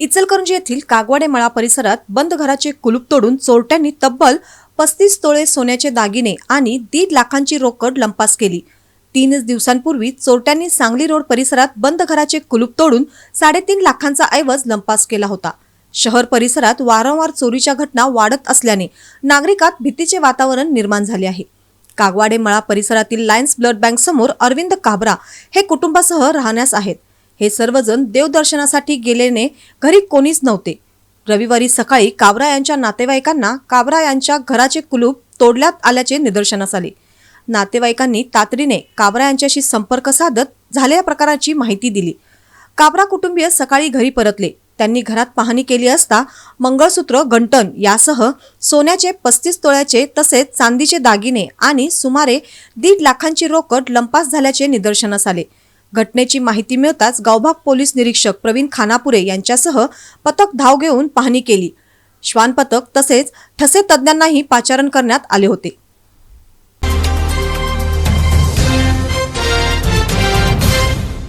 इचलकरंजी येथील कागवाडे मळा परिसरात बंद घराचे कुलूप तोडून चोरट्यांनी तब्बल पस्तीस तोळे सोन्याचे दागिने आणि दीड लाखांची रोकड लंपास केली. तीनच दिवसांपूर्वी चोरट्यांनी सांगली रोड परिसरात बंद घराचे कुलूप तोडून साडेतीन लाखांचा ऐवज लंपास केला होता. शहर परिसरात वारंवार चोरीच्या घटना वाढत असल्याने नागरिकात भीतीचे वातावरण निर्माण झाले आहे. कागवाडे मळा परिसरातील लायन्स ब्लड बँक समोर अरविंद काबरा हे कुटुंबासह राहण्यास आहेत. हे सर्वजण देवदर्शनासाठी गेलेने घरी कोणीच नव्हते. रविवारी सकाळी काबरा यांच्या नातेवाईकांना काबरा यांच्या घराचे कुलूप तोडण्यात आल्याचे निदर्शनास आले. नातेवाईकांनी तातडीने काबरा यांच्याशी संपर्क साधत झालेल्या प्रकाराची माहिती दिली. काबरा कुटुंबीय सकाळी घरी परतले. त्यांनी घरात पाहणी केली असता मंगळसूत्र गंटन यासह सोन्याचे पस्तीस तोळ्याचे तसेच चांदीचे दागिने आणि सुमारे दीड लाखांची रोकड लंपास झाल्याचे निदर्शनास आले. घटनेची माहिती मिळताच गावभाग पोलीस निरीक्षक प्रवीण खानापुरे यांच्यासह पथक धाव घेऊन पाहणी केली. श्वान पथक तसेच ठसे तज्ज्ञांनाही पाचारण करण्यात आले होते.